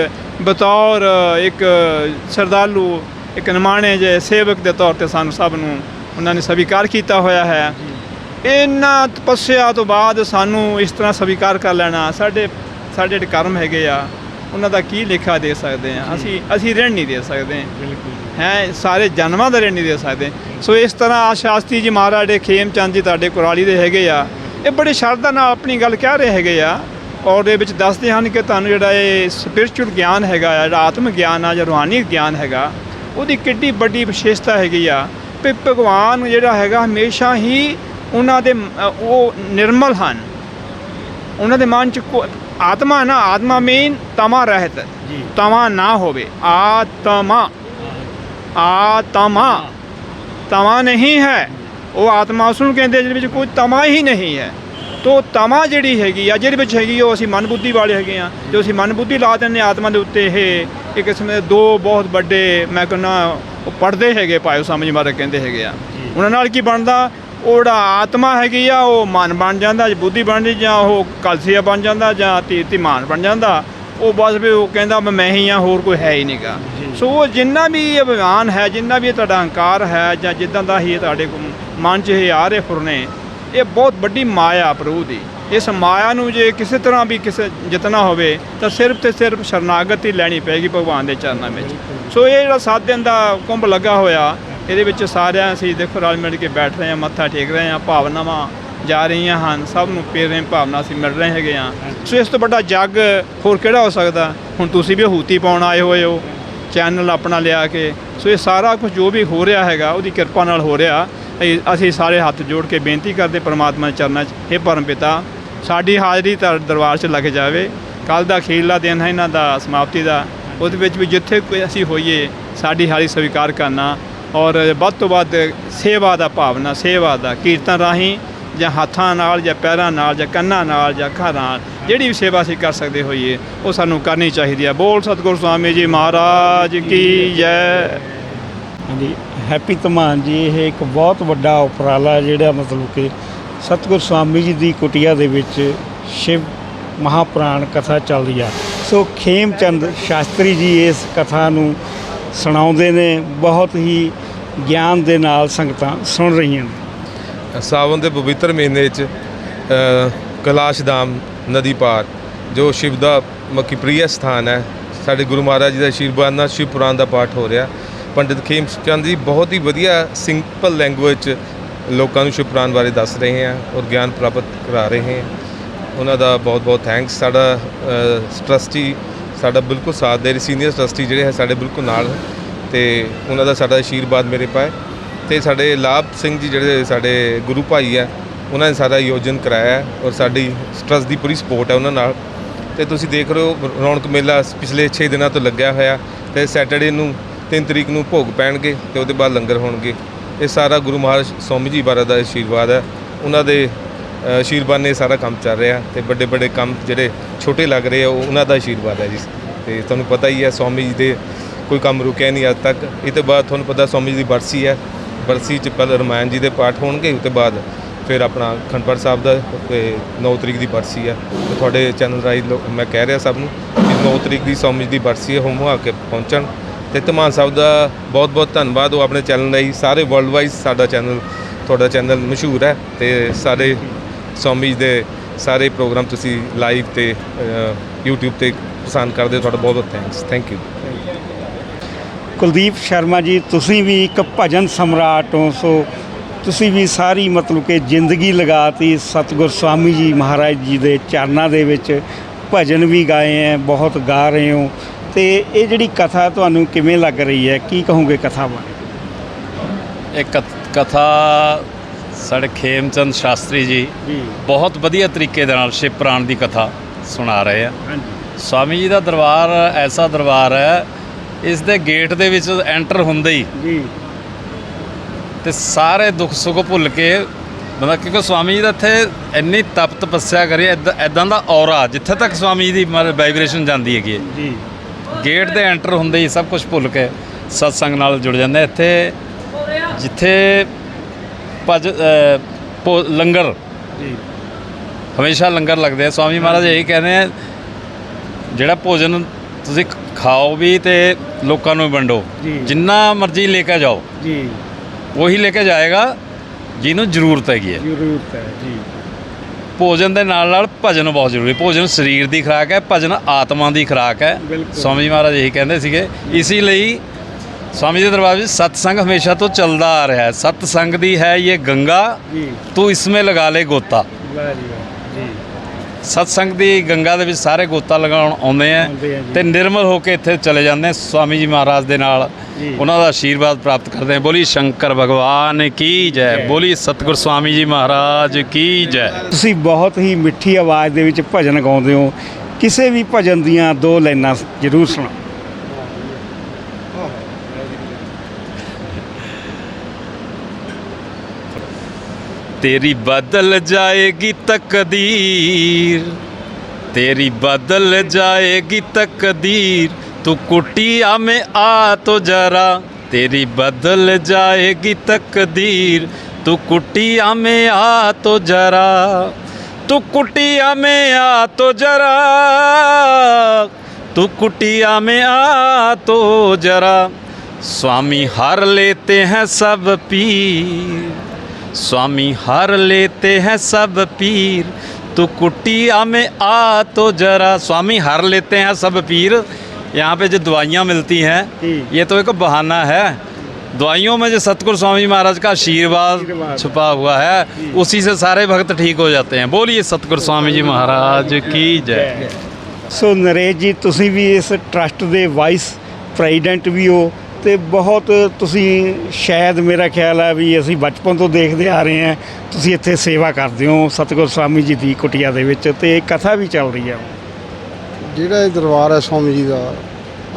ਬਤੌਰ ਇੱਕ ਸਰਦਾਲੂ ਇੱਕ ਨਿਮਾਣੇ ਜੇ ਸੇਵਕ ਦੇ ਤੌਰ ਤੇ ਸਾਨੂੰ ਸਭ ਨੂੰ ਉਹਨਾਂ ਨੇ ਸਵੀਕਾਰ ਕੀਤਾ ਹੋਇਆ ਹੈ। ਇਹਨਾਂ ਤਪੱਸਿਆ ਤੋਂ ਬਾਅਦ ਸਾਨੂੰ ਇਸ ਤਰ੍ਹਾਂ ਸਵੀਕਾਰ ਕਰ ਲੈਣਾ ਸਾਡੇ ਸਾਡੇ ਕਰਮ ਹੈਗੇ ਆ ਉਹਨਾਂ ਦਾ ਕੀ ਲੇਖਾ ਦੇ ਸਕਦੇ ਆ ਅਸੀਂ ਅਸੀਂ ਰਹਿਣ ਨਹੀਂ ਦੇ ਸਕਦੇ। ਹੈ ਸਾਰੇ ਜਨਮਾਂ ਦਾ ਨਹੀਂ ਦੇ ਸਕਦੇ। ਸੋ ਇਸ ਤਰ੍ਹਾਂ ਆ ਸ਼ਾਸਤਰੀ ਜੀ ਮਹਾਰਾਜ ਦੇ ਖੇਮ ਚੰਦ ਜੀ ਤੁਹਾਡੇ ਕੁਰਾਲੀ ਦੇ ਹੈਗੇ ਆ। ਇਹ ਬੜੇ ਸ਼ਰਧਾ ਨਾਲ ਆਪਣੀ ਗੱਲ ਕਹਿ ਰਹੇ ਹੈਗੇ ਆ ਔਰ ਦੇ ਵਿੱਚ ਦੱਸਦੇ ਹਨ ਕਿ ਤੁਹਾਨੂੰ ਜਿਹੜਾ ਇਹ ਸਪਿਰਚੁਅਲ ਗਿਆਨ ਹੈਗਾ ਆ ਜਿਹੜਾ ਆਤਮ ਗਿਆਨ ਆ ਜਾਂ ਰੂਹਾਨੀ ਗਿਆਨ ਹੈਗਾ ਉਹਦੀ ਕਿੱਡੀ ਵੱਡੀ ਵਿਸ਼ੇਸ਼ਤਾ ਹੈਗੀ ਆ ਵੀ ਭਗਵਾਨ ਜਿਹੜਾ ਹੈਗਾ ਹਮੇਸ਼ਾ ਹੀ ਉਹਨਾਂ ਦੇ ਉਹ ਨਿਰਮਲ ਹਨ। ਉਹਨਾਂ ਦੇ ਮਨ ਚ ਕੋ- ਆਤਮਾ ਨਾ ਆਤਮਾ ਮੇਨ ਤਮਾ ਰਹਿਤ ਜੀ। ਤਮਾ ਨਾ ਹੋਵੇ ਆਤਮਾ। ਆਤਮਾ। ਤਮਾ ਨਹੀਂ ਹੈ। ਉਹ ਆਤਮਾ ਉਸ ਨੂੰ ਕਹਿੰਦੇ ਜਿਹਦੇ ਵਿੱਚ ਕੋਈ ਤਮਾ ਹੀ ਨਹੀਂ ਹੈ। ਤੋ ਤਮਾ ਜਿਹੜੀ ਹੈਗੀ ਆ, ਜਿਹਦੇ ਵਿੱਚ ਹੈਗੀ ਉਹ ਅਸੀਂ ਮਨ ਬੁੱਧੀ ਵਾਲੇ ਹੈਗੇ ਆ। ਜੋ ਅਸੀਂ ਮਨ ਬੁੱਧੀ ਲਾ ਦਿੰਦੇ ਆਤਮਾ ਦੇ ਉੱਤੇ ਇਹ ਇੱਕ ਕਿਸਮ ਦੇ ਦੋ ਬਹੁਤ ਵੱਡੇ, ਮੈਂ ਕਹਿੰਦਾ, ਉਹ ਪੜਦੇ ਹੈਗੇ ਪਾਇਓ ਸਮਝ ਮਾਰੇ ਕਹਿੰਦੇ ਹੈਗੇ ਆ। ਉਹਨਾਂ ਨਾਲ ਕੀ ਬਣਦਾ? ਉਹ ਜਿਹੜਾ ਆਤਮਾ ਹੈਗੀ ਆ, ਉਹ ਮਨ ਬਣ ਜਾਂਦਾ ਬੁੱਧੀ ਬਣ ਜਾਂਦੀ, ਜਾਂ ਉਹ ਕਲਸੀਆ ਬਣ ਜਾਂਦਾ, ਜਾਂ ਤੀ ਧੀਮਾਨ ਬਣ ਜਾਂਦਾ। ਉਹ ਬਸ ਵੀ ਉਹ ਕਹਿੰਦਾ ਮੈਂ ਹੀ ਆ, ਹੋਰ ਕੋਈ ਹੈ ਹੀ ਨਹੀਂਗਾ ਸੋ ਉਹ ਜਿੰਨਾ ਵੀ ਇਹ ਅਭਿਮਾਨ ਹੈ, ਜਿੰਨਾ ਵੀ ਇਹ ਤੁਹਾਡਾ ਹੰਕਾਰ ਹੈ ਜਾਂ ਜਿੱਦਾਂ ਦਾ ਹੀ ਤੁਹਾਡੇ ਮਨ 'ਚ ਇਹ ਆ ਰਹੇ ਫੁਰਨੇ, ਇਹ ਬਹੁਤ ਵੱਡੀ ਮਾਇਆ ਪ੍ਰਭੂ ਦੀ। ਇਸ ਮਾਇਆ ਨੂੰ ਜੇ ਕਿਸੇ ਤਰ੍ਹਾਂ ਵੀ ਕਿਸੇ ਜਿਤਨਾ ਹੋਵੇ, ਤਾਂ ਸਿਰਫ ਤੇ ਸਿਰਫ ਸ਼ਰਨਾਗਤ ਹੀ ਲੈਣੀ ਪਏਗੀ ਭਗਵਾਨ ਦੇ ਚਰਨਾਂ ਵਿੱਚ। ਸੋ ਇਹ ਜਿਹੜਾ 7 ਦਿਨ ਦਾ ਕੁੰਭ ਲੱਗਾ ਹੋਇਆ, ਇਹਦੇ ਵਿੱਚ ਸਾਰਿਆਂ ਅਸੀਂ ਦੇਖੋ ਰਲ ਮਿਲ ਕੇ ਬੈਠ ਰਹੇ ਹਾਂ, ਮੱਥਾ ਟੇਕ ਰਹੇ ਹਾਂ, ਭਾਵਨਾਵਾਂ ਜਾ ਰਹੀਆਂ ਹਨ, ਸਭ ਨੂੰ ਪ੍ਰੇਮ ਭਾਵਨਾ ਅਸੀਂ ਮਿਲ ਰਹੇ ਹੈਗੇ ਹਾਂ। ਸੋ ਇਸ ਤੋਂ ਵੱਡਾ ਜੱਗ ਹੋਰ ਕਿਹੜਾ ਹੋ ਸਕਦਾ? ਹੁਣ ਤੁਸੀਂ ਵੀ ਹੂਤੀ ਪਾਉਣ ਆਏ ਹੋਏ ਹੋ ਚੈਨਲ ਆਪਣਾ ਲਿਆ ਕੇ, ਸੋ ਇਹ ਸਾਰਾ ਕੁਝ ਜੋ ਵੀ ਹੋ ਰਿਹਾ ਹੈਗਾ, ਉਹਦੀ ਕਿਰਪਾ ਨਾਲ ਹੋ ਰਿਹਾ। ਇਹ ਅਸੀਂ ਸਾਰੇ ਹੱਥ ਜੋੜ ਕੇ ਬੇਨਤੀ ਕਰਦੇ ਪਰਮਾਤਮਾ ਦੇ ਚਰਨਾਂ 'ਚ हे ਪਰਮ ਪਿਤਾ, ਸਾਡੀ ਹਾਜ਼ਰੀ ਤੁਹਾਡੇ ਦਰਬਾਰ 'ਚ ਲੱਗ ਜਾਵੇ। ਕੱਲ ਦਾ ਅਖੀਰਲਾ ਦਿਨ ਹੈ ਇਹਨਾਂ ਦਾ ਸਮਾਪਤੀ ਦਾ। ਉਹਦੇ ਵਿੱਚ ਵੀ ਜਿੱਥੇ ਕੋਈ ਅਸੀਂ ਹੋਈਏ, ਸਾਡੀ ਹਾਜ਼ਰੀ ਸਵੀਕਾਰ ਕਰਨਾ ਔਰ ਵੱਧ ਤੋਂ ਵੱਧ ਸੇਵਾ ਦਾ ਭਾਵਨਾ, ਸੇਵਾ ਦਾ ਕੀਰਤਨ ਰਾਹੀਂ ਜਾਂ ਹੱਥਾਂ ਨਾਲ ਜਾਂ ਪੈਰਾਂ ਨਾਲ ਜਾਂ ਕੰਨਾਂ ਨਾਲ ਜਾਂ ਅੱਖਾਂ ਨਾਲ ਜਿਹੜੀ ਵੀ ਸੇਵਾ ਅਸੀਂ ਕਰ ਸਕਦੇ ਹੋਈਏ ਉਹ ਸਾਨੂੰ ਕਰਨੀ ਚਾਹੀਦੀ ਹੈ ਬੋਲ ਸਤਿਗੁਰ ਸਵਾਮੀ ਜੀ ਮਹਾਰਾਜ ਕੀ ਜੈ। ਹਾਂਜੀ ਹੈਪੀ ਧਮਾਨ ਜੀ ਇਹ ਇੱਕ ਬਹੁਤ ਵੱਡਾ ਉਪਰਾਲਾ ਜਿਹੜਾ ਮਤਲਬ ਕਿ ਸਤਿਗੁਰ ਸਵਾਮੀ ਜੀ ਦੀ ਕੁਟੀਆ ਦੇ ਵਿੱਚ ਸ਼ਿਵ ਮਹਾਪੁਰਾਣ ਕਥਾ ਚੱਲਦੀ ਆ। ਸੋ ਖੇਮਚੰਦ ਸ਼ਾਸਤਰੀ ਜੀ ਇਸ ਕਥਾ ਨੂੰ ਸੁਣਾਉਂਦੇ ਨੇ ਬਹੁਤ ਹੀ ਗਿਆਨ ਦੇ ਨਾਲ ਸੰਗਤਾਂ ਸੁਣ ਰਹੀਆਂ ਨੇ। ਸਾਵਨ ਦੇ ਪਵਿੱਤਰ ਮਹੀਨੇ 'ਚ ਕੈਲਾਸ਼ ਧਾਮ ਨਦੀ ਪਾਰ, ਜੋ ਸ਼ਿਵ ਦਾ ਮੱਕੀ ਪ੍ਰਿਯ ਸਥਾਨ ਹੈ। ਸਾਡੇ ਗੁਰੂ ਮਹਾਰਾਜ ਜੀ ਦਾ ਆਸ਼ੀਰਵਾਦ ਨਾਲ ਸ਼ਿਵ ਪੁਰਾਣ ਦਾ ਪਾਠ ਹੋ ਰਿਹਾ। ਪੰਡਿਤ ਖੇਮ ਚੰਦ ਜੀ ਬਹੁਤ ਹੀ ਵਧੀਆ ਸਿੰਪਲ ਲੈਂਗੁਏਜ 'ਚ ਲੋਕਾਂ ਨੂੰ ਸ਼ਿਵ ਪੁਰਾਣ ਬਾਰੇ ਦੱਸ ਰਹੇ ਹਨ ਔਰ ਗਿਆਨ ਪ੍ਰਾਪਤ ਕਰਾ ਰਹੇ ਹਨ ਉਹਨਾਂ ਦਾ ਬਹੁਤ ਬਹੁਤ ਥੈਂਕਸ ਸਾਡਾ ਟਰਸਟੀ ਸਾਡਾ ਬਿਲਕੁਲ ਸਾਥ ਦੇ ਰਹੇ। ਸੀਨੀਅਰ ਟਰਸਟੀ ਜਿਹੜੇ ਹੈ, ਸਾਡੇ ਬਿਲਕੁਲ ਨਾਲ ਤੇ ਉਹਨਾਂ ਦਾ ਸਾਡਾ ਆਸ਼ੀਰਵਾਦ ਮੇਰੇ ਪਾਏ। ਤੇ ਸਾਡੇ ਲਾਭ ਸਿੰਘ ਜੀ ਜਿਹੜੇ ਸਾਡੇ ਗੁਰੂ ਭਾਈ ਆ ਉਹਨਾਂ ਨੇ ਸਾਰਾ ਆਯੋਜਨ ਕਰਾਇਆ ਹੈ ਔਰ ਸਾਡੀ ਸਟਰਸ ਦੀ ਪੂਰੀ ਸਪੋਰਟ ਹੈ ਉਹਨਾਂ ਨਾਲ। ਤੇ ਤੁਸੀਂ ਦੇਖ ਰਹੇ ਹੋ, ਰੌਣਕ ਮੇਲਾ ਪਿਛਲੇ 6 ਦਿਨਾਂ ਤੋਂ ਲੱਗਿਆ ਹੋਇਆ। ਤੇ ਸੈਟਰਡੇ ਨੂੰ 3 ਤਰੀਕ ਨੂੰ ਭੋਗ ਪੈਣਗੇ ਤੇ ਉਹਦੇ ਬਾਅਦ ਲੰਗਰ ਹੋਣਗੇ। ਇਹ ਸਾਰਾ ਗੁਰੂ ਮਹਾਰਾਜ ਸਵਾਮੀ ਜੀ ਬਾਰਾ ਦਾ ਆਸ਼ੀਰਵਾਦ ਹੈ। ਉਹਨਾਂ ਦੇ ਆਸ਼ੀਰਵਾਦ ਨੇ ਸਾਰਾ ਕੰਮ ਚੱਲ ਰਿਹਾ। ਤੇ ਵੱਡੇ ਵੱਡੇ ਕੰਮ ਜਿਹੜੇ ਛੋਟੇ ਲੱਗ ਰਹੇ ਆ, ਉਹ ਉਹਨਾਂ ਦਾ ਆਸ਼ੀਰਵਾਦ ਹੈ ਜੀ। ਤੇ ਤੁਹਾਨੂੰ ਪਤਾ ਹੀ ਹੈ, ਸਵਾਮੀ ਜੀ ਦੇ ਕੋਈ ਕੰਮ ਰੁਕਿਆ ਨਹੀਂ ਅੱਜ ਤੱਕ। ਇਹ ਤੋਂ ਬਾਅਦ ਤੁਹਾਨੂੰ ਪਤਾ ਸਵਾਮੀ ਜੀ ਦੀ ਬਰਸੀ ਹੈ। ਬਰਸੀ ਚ ਪਹਿਲਾਂ ਰਮਾਇਣ ਜੀ ਦੇ ਪਾਠ ਹੋਣਗੇ ਉਸ ਤੋਂ ਬਾਅਦ ਫਿਰ ਆਪਣਾ ਖੰਡਪੜ ਸਾਹਿਬ ਦਾ ਤੇ 9 ਤਰੀਕ ਦੀ ਬਰਸੀ ਆ। ਤੇ ਤੁਹਾਡੇ ਚੈਨਲ ਰਾਹੀਂ ਲੋ- ਮੈਂ ਕਹਿ ਰਿਹਾ ਸਭ ਨੂੰ ਕਿ 9 ਤਰੀਕ ਦੀ ਸਵਾਮੀ ਜੀ ਦੀ ਬਰਸੀ ਹੈ ਹੋਮ ਆ ਕੇ ਪਹੁੰਚਣ। ਤੇ ਧਮਾਨ ਸਾਹਿਬ ਦਾ ਬਹੁਤ ਬਹੁਤ ਧੰਨਵਾਦ। ਉਹ ਆਪਣੇ ਚੈਨਲ ਲਈ ਸਾਰੇ ਵਰਲਡ ਵਾਈਜ਼ ਸਾਡਾ ਚੈਨਲ ਤੁਹਾਡਾ ਚੈਨਲ ਮਸ਼ਹੂਰ ਹੈ ਤੇ ਸਾਰੇ ਸਵਾਮੀ ਜੀ ਦੇ ਸਾਰੇ ਪ੍ਰੋਗਰਾਮ ਤੁਸੀਂ ਲਾਈਵ ਤੇ ਅ, YouTube ਤੇ ਪਸੰਦ ਕਰਦੇ ਹੋ। ਤੁਹਾਡਾ ਬਹੁਤ ਬਹੁਤ thanks thank you Kuldeep Sharma ji ਤੁਸੀਂ ਵੀ ਇੱਕ ਭਜਨ ਸਮਰਾਟ ਹੋ ਸੋ ਤੁਸੀਂ ਵੀ ਸਾਰੀ ਮਤਲਬ ਕਿ ਜ਼ਿੰਦਗੀ ਲਗਾਤੀ ਸਤਿਗੁਰ ਸਵਾਮੀ ਜੀ ਮਹਾਰਾਜ ਜੀ ਦੇ ਚਰਨਾਂ ਦੇ ਵਿੱਚ। ਭਜਨ ਵੀ ਗਾਏ ਹੈ ਬਹੁਤ ਗਾ ਰਹੇ ਹੋ। ਤੇ ਇਹ ਜਿਹੜੀ ਕਥਾ ਤੁਹਾਨੂੰ ਕਿਵੇਂ ਲੱਗ ਰਹੀ ਹੈ? ਕੀ ਕਹੋਗੇ ਕਥਾ ਬਾਰੇ? ਇਹ ਕਥ- ਸਾਡੇ ਖੇਮਚੰਦ ਸ਼ਾਸਤਰੀ ਜੀ ਬਹੁਤ ਵਧੀਆ ਤਰੀਕੇ ਦੇ ਨਾਲ ਸ਼ਿਵ ਪੁਰਾਣ ਦੀ ਕਥਾ ਸੁਣਾ ਰਹੇ ਆ। ਸਵਾਮੀ ਜੀ ਦਾ ਦਰਬਾਰ ਐਸਾ ਦਰਬਾਰ ਹੈ ਇਸ ਦੇ ਗੇਟ ਦੇ ਵਿੱਚ ਐਂਟਰ ਹੁੰਦੇ ਹੀ ਤੇ ਸਾਰੇ ਦੁੱਖ ਸੁੱਖ ਭੁੱਲ ਕੇ ਬੰਦਾ ਕਿਉਂਕਿ ਸਵਾਮੀ ਜੀ ਦਾ ਇੱਥੇ ਇੰਨੀ ਤਪ ਤਪੱਸਿਆ ਕਰੀ ਐਦਾਂ ਦਾ ਔਰਾ ਜਿੱਥੇ ਤੱਕ ਸਵਾਮੀ ਜੀ ਦੀ ਵਾਈਬ੍ਰੇਸ਼ਨ ਜਾਂਦੀ ਹੈਗੀ ਹੈ। ਜੀ। ਗੇਟ ਦੇ ਐਂਟਰ ਹੁੰਦੇ ਹੀ ਸਭ ਕੁਝ ਭੁੱਲ ਕੇ ਸਤਸੰਗ ਨਾਲ ਜੁੜ ਜਾਂਦੇ ਇੱਥੇ ਜਿੱਥੇ ਭਜ ਲੰਗਰ ਜੀ। ਹਮੇਸ਼ਾ ਲੰਗਰ ਲੱਗਦੇ ਆ। ਸਵਾਮੀ ਮਹਾਰਾਜ ਇਹੀ ਕਹਿੰਦੇ ਆ ਜਿਹੜਾ ਭੋਜਨ ਤੁਸੀਂ ਖਾਓ ਵੀ ਤੇ ਲੋਕਾਂ ਨੂੰ ਵੰਡੋ। ਜਿੰਨਾ ਮਰਜ਼ੀ ਲੈ ਕੇ ਜਾਓ। ਜੀ। ਉਹੀ ਲੈ ਕੇ ਜਾਏਗਾ ਜਿਹਨੂੰ ਜ਼ਰੂਰਤ ਹੈਗੀ ਹੈ। ਜ਼ਰੂਰਤ ਹੈ ਜੀ। ਭੋਜਨ ਦੇ ਨਾਲ ਨਾਲ ਭਜਨ ਬਹੁਤ ਜ਼ਰੂਰੀ ਭੋਜਨ ਸਰੀਰ ਦੀ ਖੁਰਾਕ ਹੈ ਭਜਨ ਆਤਮਾ ਦੀ ਖੁਰਾਕ ਹੈ। ਸਵਾਮੀ ਮਹਾਰਾਜ ਇਹੀ ਕਹਿੰਦੇ ਸੀਗੇ। ਇਸੇ ਲਈ ਸਵਾਮੀ ਜੀ ਦੇ ਦਰਬਾਰ ਵਿੱਚ ਸਤਸੰਗ ਹਮੇਸ਼ਾ ਤੋਂ ਚੱਲਦਾ ਆ ਰਿਹਾ ਹੈ। ਸਤਸੰਗ ਦੀ ਹੈ ਇਹ ਗੰਗਾ ਤੂੰ ਇਸਮੇ ਲਗਾ ਲੈ ਗੋਤਾ। ਵਾਹ ਜੀ ਵਾਹ ਜੀ। ਸਤਸੰਗ ਦੀ ਗੰਗਾ ਦੇ ਵਿੱਚ ਸਾਰੇ ਗੋਤਾ ਲਗਾਉਣ ਆਉਂਦੇ ਆ। ਤੇ ਨਿਰਮਲ ਹੋ ਕੇ ਇੱਥੇ ਚਲੇ ਜਾਂਦੇ ਆ ਸਵਾਮੀ ਜੀ ਮਹਾਰਾਜ ਦੇ ਨਾਲ। ਉਹਨਾਂ ਦਾ ਆਸ਼ੀਰਵਾਦ ਪ੍ਰਾਪਤ ਕਰਦੇ ਆ। ਬੋਲੀ ਸ਼ੰਕਰ ਭਗਵਾਨ ਕੀ ਜੈ। ਬੋਲੀ ਸਤਿਗੁਰ ਸਵਾਮੀ ਜੀ ਮਹਾਰਾਜ ਕੀ ਜੈ? ਤੁਸੀਂ ਬਹੁਤ ਹੀ ਮਿੱਠੀ ਆਵਾਜ਼ ਦੇ ਵਿੱਚ ਭਜਨ ਗਾਉਂਦੇ ਹੋ। ਕਿਸੇ ਵੀ ਭਜਨ ਦੀਆਂ ਦੋ ਲਾਈਨਾਂ ਜ਼ਰੂਰ ਸੁਣਾਓ। तेरी बदल जाएगी तकदीर, तेरी बदल जाएगी तकदीर। तू कुटिया में आ तो जरा, तेरी बदल जाएगी तकदीर। तू कुटिया में आ तो जरा, तू कुटिया में आ तो जरा, तू कुटिया में आ तो जरा। स्वामी हर लेते हैं सब पीर। स्वामी हार लेते हैं सब पीर तू कुटिया में आ तो जरा स्वामी हार लेते हैं सब पीर यहाँ पे जो दवाइयाँ मिलती हैं जी। ये तो एक बहाना है दवाइयों में जो सतगुरु स्वामी महाराज का आशीर्वाद आशीर्वाद। छुपा हुआ है उसी से सारे भक्त ठीक हो जाते हैं बोलिए सतगुरु स्वामी जी महाराज की जय ਸੋ ਨਰੇਸ਼ ਜੀ ਤੁਸੀਂ ਵੀ ਇਸ ਟਰਸਟ ਦੇ ਵਾਈਸ ਪ੍ਰੈਜ਼ੀਡੈਂਟ ਵੀ ਹੋ ਤੇ ਬਹੁਤ ਤੁਸੀਂ ਸ਼ਾਇਦ ਮੇਰਾ ਖਿਆਲ ਹੈ ਵੀ ਅਸੀਂ ਬਚਪਨ ਤੋਂ ਦੇਖਦੇ ਆ ਰਹੇ ਹਾਂ। ਤੁਸੀਂ ਇੱਥੇ ਸੇਵਾ ਕਰਦੇ ਹੋ ਸਤਿਗੁਰ ਸਵਾਮੀ ਜੀ ਦੀ ਕੁਟੀਆ ਦੇ ਵਿੱਚ ਤੇ ਕਥਾ ਵੀ ਚੱਲ ਰਹੀ ਹੈ ਜਿਹੜਾ ਇਹ ਦਰਬਾਰ ਹੈ ਸਵਾਮੀ ਜੀ ਦਾ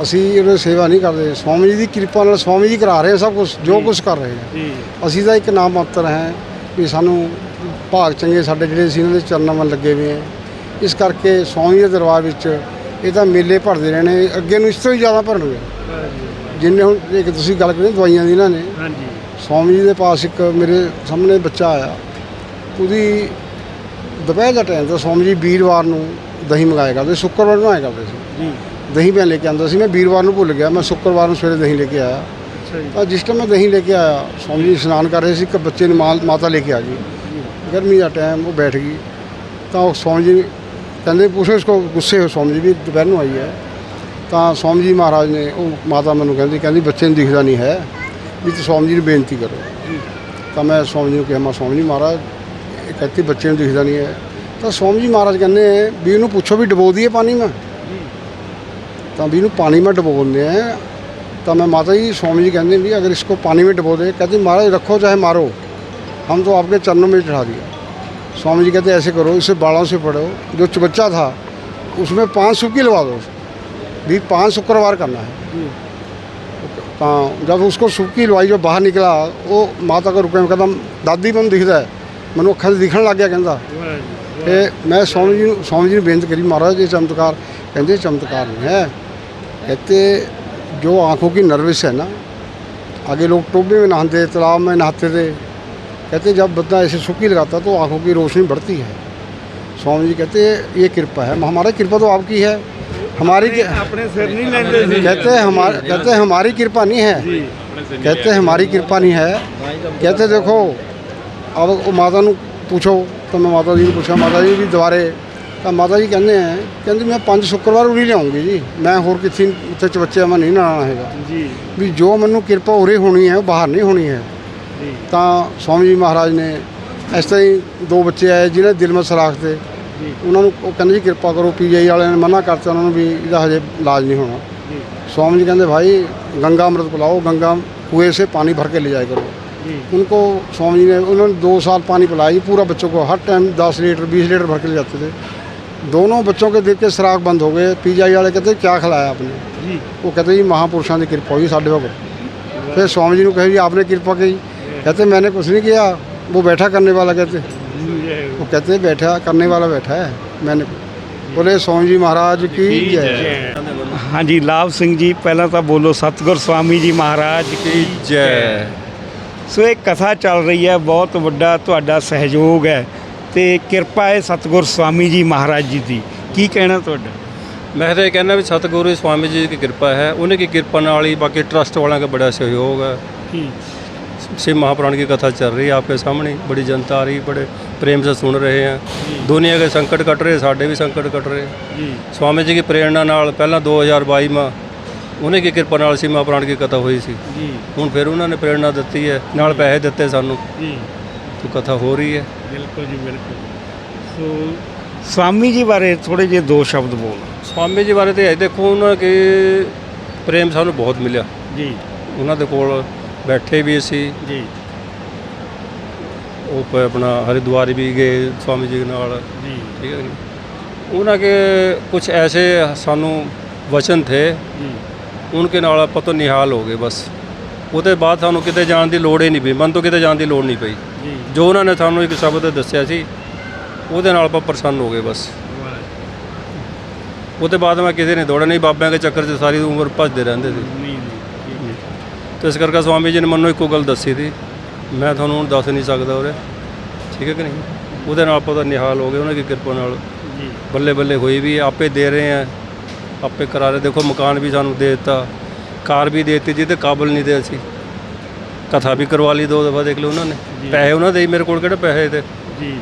ਅਸੀਂ ਇਹਦੀ ਸੇਵਾ ਨਹੀਂ ਕਰਦੇ। ਸਵਾਮੀ ਜੀ ਦੀ ਕਿਰਪਾ ਨਾਲ ਸਵਾਮੀ ਜੀ ਕਰਾ ਰਹੇ ਆ ਸਭ ਕੁਝ ਜੋ ਕੁਝ ਕਰ ਰਹੇ ਆ। ਜੀ। ਅਸੀਂ ਤਾਂ ਇੱਕ ਨਾਮ ਮਾਤਰ ਹੈ ਵੀ ਸਾਨੂੰ ਭਾਗ ਚੰਗੇ ਸਾਡੇ ਜਿਹੜੇ ਸੀ ਇਹਨਾਂ ਦੇ ਚਰਨਾਂ ਵੱਲ ਲੱਗੇ ਹੋਏ ਆ ਇਸ ਕਰਕੇ ਸਵਾਮੀ ਦੇ ਦਰਬਾਰ ਵਿੱਚ ਇਹ ਤਾਂ ਮੇਲੇ ਭਰਦੇ ਰਹਿਣੇ ਅੱਗੇ ਨੂੰ ਇਸ ਤੋਂ ਵੀ ਜ਼ਿਆਦਾ ਭਰਨਗੇ ਜਿੰਨੇ ਹੁਣ ਇੱਕ ਤੁਸੀਂ ਗੱਲ ਕਰੀ ਦਵਾਈਆਂ ਦੀ ਇਹਨਾਂ ਨੇ ਹਾਂਜੀ। ਸਵਾਮੀ ਜੀ ਦੇ ਪਾਸ ਇੱਕ ਮੇਰੇ ਸਾਹਮਣੇ ਬੱਚਾ ਆਇਆ। ਉਹਦੀ ਦੁਪਹਿਰ ਦਾ ਟਾਈਮ ਤਾਂ ਸਵਾਮੀ ਜੀ ਵੀਰਵਾਰ ਨੂੰ ਦਹੀਂ ਮੰਗਾਇਆ ਕਰਦੇ ਸ਼ੁੱਕਰਵਾਰ ਨੂੰ ਆਇਆ ਕਰਦੇ ਸੀ। ਜੀ। ਦਹੀਂ ਮੈਂ ਲੈ ਕੇ ਆਉਂਦਾ ਸੀ ਮੈਂ ਵੀਰਵਾਰ ਨੂੰ ਭੁੱਲ ਗਿਆ ਮੈਂ ਸ਼ੁੱਕਰਵਾਰ ਨੂੰ ਸਵੇਰੇ ਦਹੀਂ ਲੈ ਕੇ ਆਇਆ। ਅੱਛਾ ਜੀ। ਤਾਂ ਜਿਸ ਟਾਈਮ ਮੈਂ ਦਹੀਂ ਲੈ ਕੇ ਆਇਆ ਸਵਾਮੀ ਜੀ ਇਸ਼ਨਾਨ ਕਰ ਰਹੇ ਸੀ ਇੱਕ ਬੱਚੇ ਨੂੰ ਮਾਤਾ ਲੈ ਕੇ ਆ ਗਈ। ਗਰਮੀ ਦਾ ਟਾਈਮ ਉਹ ਬੈਠ ਗਈ। ਤਾਂ ਉਹ ਸਵਾਮੀ ਜੀ ਕਹਿੰਦੇ ਪੁੱਛੋ ਇਸਕੋ ਗੁੱਸੇ ਹੋ ਸਵਾਮੀ ਜੀ ਵੀ ਦੁਪਹਿਰ ਨੂੰ ਆਈ ਹੈ। ਤਾਂ ਸਵਾਮੀ ਜੀ ਮਹਾਰਾਜ ਨੇ ਉਹ ਮਾਤਾ ਮੈਨੂੰ ਕਹਿੰਦੀ ਕਹਿੰਦੀ ਬੱਚੇ ਨੂੰ ਦਿਖਦਾ ਨਹੀਂ ਹੈ ਵੀ ਤੁਸੀਂ ਸਵਾਮੀ ਜੀ ਨੂੰ ਬੇਨਤੀ ਕਰੋ ਤਾਂ ਮੈਂ ਸਵਾਮੀ ਜੀ ਨੂੰ ਕਿਹਾ ਮੈਂ ਸਵਾਮੀ ਜੀ ਮਹਾਰਾਜ ਇਹ ਕਹਿੰਦੀ ਬੱਚੇ ਨੂੰ ਦਿਖਦਾ ਨਹੀਂ ਹੈ ਤਾਂ ਸਵਾਮੀ ਜੀ ਮਹਾਰਾਜ ਕਹਿੰਦੇ ਵੀ ਇਹਨੂੰ ਪੁੱਛੋ ਵੀ ਡਬੋ ਦਈਏ ਪਾਣੀ ਮੈਂ ਤਾਂ ਵੀ ਇਹਨੂੰ ਪਾਣੀ में डबो दिए हैं तो मैं माता जी स्वामी जी कहते हैं भी अगर इसको पानी में डबो दे कहते महाराज रखो चाहे मारो हम तो आपके चरणों में चढ़ा दिया स्वामी जी कहते ऐसे करो इसे बालों से पढ़ो जो बच्चा था उसमें पाँच सुक्की लगा दो भी पाँच शुक्रवार करना है तो जब उसको सुक्की लवाई जो बाहर निकला वो माता का रुके में कदम दादी मैंने दिखता है मैंने अखा दिखने लग गया कहता ਤੇ ਮੈਂ ਸਵਾਮੀ ਜੀ ਨੂੰ ਸਵਾਮੀ ਜੀ ਨੂੰ ਬੇਨਤੀ ਕਰੀ ਮਹਾਰਾਜ ਇਹ ਚਮਤਕਾਰ ਕਹਿੰਦੇ चमत्कार नहीं है कहते जो आंखों की नर्वस है ना आगे लोग टोबे में नहाते तालाब में नहाते थे कहते जब बंदा ऐसे सुखी लगाता तो आंखों की रोशनी बढ़ती है स्वामी जी कहते ये कृपा है हमारा कृपा तो आपकी है हमारी ਆਪਣੇ ਸਿਰ ਨਹੀਂ ਲੈਂਦੇ ਸੀ कहते हैं हमारे कहते हैं हमारी कृपा नहीं है कहते हैं हमारी कृपा नहीं है कहते देखो अब वो माता ਨੂੰ ਪੁੱਛੋ ਤਾਂ ਮੈਂ ਮਾਤਾ ਜੀ ਨੂੰ ਪੁੱਛਿਆ ਮਾਤਾ ਜੀ ਵੀ ਦੁਬਾਰੇ ਤਾਂ ਮਾਤਾ ਜੀ ਕਹਿੰਦੇ ਆ ਕਹਿੰਦੀ ਮੈਂ ਪੰਜ ਸ਼ੁੱਕਰਵਾਰ ਉਰੀ ਲਿਆਉਂਗੀ ਜੀ ਮੈਂ ਹੋਰ ਕਿੱਥੇ ਉੱਥੇ ਚਵੱਚੇ ਮੈਂ ਨਹੀਂ ਨਾਣਾ ਹੈਗਾ ਜੀ ਵੀ ਜੋ ਮੈਨੂੰ ਕਿਰਪਾ ਉਰੇ ਹੋਣੀ ਹੈ ਉਹ ਬਾਹਰ ਨਹੀਂ ਹੋਣੀ ਹੈ ਜੀ ਤਾਂ ਸਵਾਮੀ ਜੀ ਮਹਾਰਾਜ ਨੇ ਇਸ ਤਰ੍ਹਾਂ ਹੀ ਦੋ ਬੱਚੇ ਆਏ ਜਿਹਨੇ ਦਿਲ ਮੇ ਸਰਾਖ ਤੇ ਜੀ ਉਹਨਾਂ ਨੂੰ ਉਹ ਕਹਿੰਦੇ ਜੀ ਕਿਰਪਾ ਕਰੋ ਪੀਜੀਆਈ ਵਾਲਿਆਂ ਨੇ ਮਨਾ ਕਰਤਾ ਉਹਨਾਂ ਨੂੰ ਵੀ ਇਹਦਾ ਹਜੇ ਇਲਾਜ ਨਹੀਂ ਹੋਣਾ ਜੀ स्वामी जी कहते भाई गंगा अमृत पिलाओ गंगा कुएं से पानी भर के ले जाया करो जी उनको स्वामी जी ने उन्होंने दो साल पानी पिलाया जी पूरा बच्चों को हर टाइम दस लीटर बीस लीटर भर के ले जाते थे दोनों बच्चों के देख के सुराख बंद हो गए पीजीआई वाले कहते क्या खिलाया आपने जी वो कहते जी महापुरुषों की कृपा हुई साढ़े पर फिर स्वामी जी ने कहे जी आपने कृपा की कहते मैंने कुछ नहीं किया वो बैठा करने वाला कहते वो कहते बैठा करने वाला बैठा है मैंने बोले स्वामी जी महाराज की जय ਹਾਂਜੀ ਲਾਭ ਸਿੰਘ ਜੀ ਪਹਿਲਾਂ ਤਾਂ ਬੋਲੋ ਸਤਿਗੁਰ ਸਵਾਮੀ ਜੀ ਮਹਾਰਾਜ ਕੀ ਜੈ ਸੋ ਇਹ ਕਥਾ ਚੱਲ ਰਹੀ ਹੈ ਬਹੁਤ ਵੱਡਾ ਤੁਹਾਡਾ ਸਹਿਯੋਗ ਹੈ ਤੇ ਕਿਰਪਾ ਹੈ ਸਤਿਗੁਰ ਸਵਾਮੀ ਜੀ ਮਹਾਰਾਜ ਜੀ ਦੀ ਕੀ ਕਹਿਣਾ ਤੁਹਾਡਾ मैं तो ये कहना भी सतगुरु स्वामी जी की कृपा है उन्हीं की कृपा नाल ही बाकी ट्रस्ट वालों का बड़ा सहयोग है शिव महापुराण की कथा चल रही है आपके सामने बड़ी जनता आ रही बड़े प्रेम से सुन रहे हैं दुनिया के संकट कट रहे साढ़े भी संकट कट रहे ਜੀ स्वामी जी की प्रेरणा नाल पहला 2022 में उन्हीं की कृपा नाल शिव महापुराण की कथा हुई सी ਜੀ ਹੁਣ ਫਿਰ ਉਹਨਾਂ ਨੇ ਪ੍ਰੇਰਣਾ ਦਿੱਤੀ ਹੈ ਨਾਲ ਪੈਸੇ ਦਿੱਤੇ ਸਾਨੂੰ ਜੀ तो कथा हो रही है ਬਿਲਕੁਲ ਜੀ ਬਿਲਕੁਲ ਸੋ ਸਵਾਮੀ ਜੀ ਬਾਰੇ ਥੋੜੇ ਜਿਹੇ ਦੋ ਸ਼ਬਦ ਬੋਲ ਸਵਾਮੀ ਜੀ ਬਾਰੇ ਤੇ ਇਹ ਦੇਖੋ ਉਹਨਾਂ ਕੇ ਪ੍ਰੇਮ ਸਾਨੂੰ ਬਹੁਤ ਮਿਲਿਆ ਜੀ ਉਹਨਾਂ ਦੇ ਕੋਲ ਬੈਠੇ ਵੀ ਅਸੀਂ। ਜੀ। ਉਹ ਪ- ਆਪਣਾ ਹਰਿਦੁਆਰ ਵੀ ਗਏ ਸਵਾਮੀ ਜੀ ਨਾਲ। ਜੀ। ਠੀਕ ਹੈ ਜੀ। ਉਹਨਾਂ ਕੇ ਕੁਝ ਐਸੇ ਸਾਨੂੰ ਵਚਨ ਥੇ। ਜੀ। ਉਨਕੇ ਨਾਲ ਆਪਾਂ ਤੋਂ ਨਿਹਾਲ ਹੋ ਗਏ ਬਸ। ਉਹਦੇ ਬਾਅਦ ਸਾਨੂੰ ਕਿਤੇ ਜਾਣ ਦੀ ਲੋੜ ਹੀ ਨਹੀਂ ਪਈ। ਮਨ ਤੋਂ ਕਿਤੇ ਜਾਣ ਦੀ ਲੋੜ ਨਹੀਂ ਪਈ। ਜੋ। ਉਹਨਾਂ ਨੇ ਸਾਨੂੰ ਇੱਕ ਸ਼ਬਦ ਦੱਸਿਆ ਸੀ ਉਹਦੇ ਨਾਲ ਆਪਾਂ ਪ੍ਰਸੰਨ ਹੋ ਗਏ ਬਸ। ਉਹਦੇ ਬਾਅਦ ਮੈਂ ਕਿਸੇ ਨੇ ਦੌੜਿਆ ਨਹੀਂ। ਬਾਬਿਆਂ ਦੇ ਚੱਕਰ 'ਚ ਸਾਰੀ ਉਮਰ ਭੱਜਦੇ ਰਹਿੰਦੇ ਸੀ। ਤੇ ਇਸ ਕਰਕੇ ਸਵਾਮੀ ਜੀ ਨੇ ਮੈਨੂੰ ਇੱਕੋ ਗੱਲ ਦੱਸੀ ਸੀ ਮੈਂ ਤੁਹਾਨੂੰ ਹੁਣ ਦੱਸ ਨਹੀਂ ਸਕਦਾ ਉਰੇ ਠੀਕ ਹੈ ਕਿ ਨਹੀਂ? ਉਹਦੇ ਨਾਲ ਆਪਾਂ ਤਾਂ ਨਿਹਾਲ ਹੋ ਗਏ ਉਹਨਾਂ ਦੀ ਕਿਰਪਾ ਨਾਲ। ਜੀ। ਬੱਲੇ ਬੱਲੇ ਹੋਈ ਵੀ ਆਪੇ ਦੇ ਰਹੇ ਆ ਆਪੇ ਕਰਾ ਰਹੇ। ਦੇਖੋ ਮਕਾਨ ਵੀ ਸਾਨੂੰ ਦੇ ਦਿੱਤਾ ਕਾਰ ਵੀ ਦੇ ਦਿੱਤੀ ਜਿਹਦੇ ਕਾਬਲ ਨਹੀਂ ਦੇ ਅਸੀਂ। ਕਥਾ ਵੀ ਕਰਵਾ ਲਈ ਦੋ ਦਫਾ ਦੇਖ ਲਓ ਉਹਨਾਂ ਨੇ। ਪੈਸੇ ਉਹਨਾਂ ਦੇ ਹੀ, ਮੇਰੇ ਕੋਲ ਕਿਹੜੇ ਪੈਸੇ ਤੇ ਜੀ।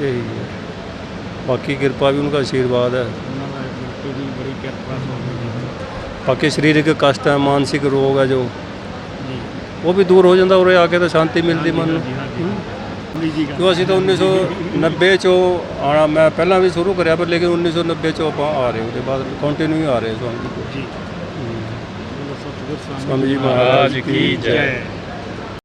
ਇਹੀ ਹੈ। ਬਾਕੀ ਕਿਰਪਾ ਵੀ ਉਹਨਾਂ ਦਾ ਆਸ਼ੀਰਵਾਦ ਹੈ। ਉਹਨਾਂ ਦਾ ਬੜੀ ਕਿਰਪਾ ਦੀ। ਬਾਕੀ ਸਰੀਰਕ ਕਸ਼ਟ ਹੈ ਮਾਨਸਿਕ ਰੋਗ ਹੈ ਜੋ। ਉਹ ਵੀ ਦੂਰ ਹੋ ਜਾਂਦਾ ਉਰੇ ਆ ਕੇ ਤਾਂ ਸ਼ਾਂਤੀ ਮਿਲਦੀ ਮਨ ਨੂੰ। ਜੀ ਅਸੀਂ ਤਾਂ 1990 ਚੋਂ ਆਣਾ ਮੈਂ ਪਹਿਲਾਂ ਵੀ ਸ਼ੁਰੂ ਕਰਿਆ ਪਰ ਲੇਕਿਨ 1990 ਚੋਂ ਆਪਾਂ ਆ ਰਹੇ ਉਹਦੇ ਬਾਅਦ ਕੰਟੀਨਿਊ ਆ ਰਹੇ ਸਵਾਮੀ ਜੀ। ਸਵਾਮੀ ਜੀ ਮਹਾਰਾਜ ਕੀ ਜੈ।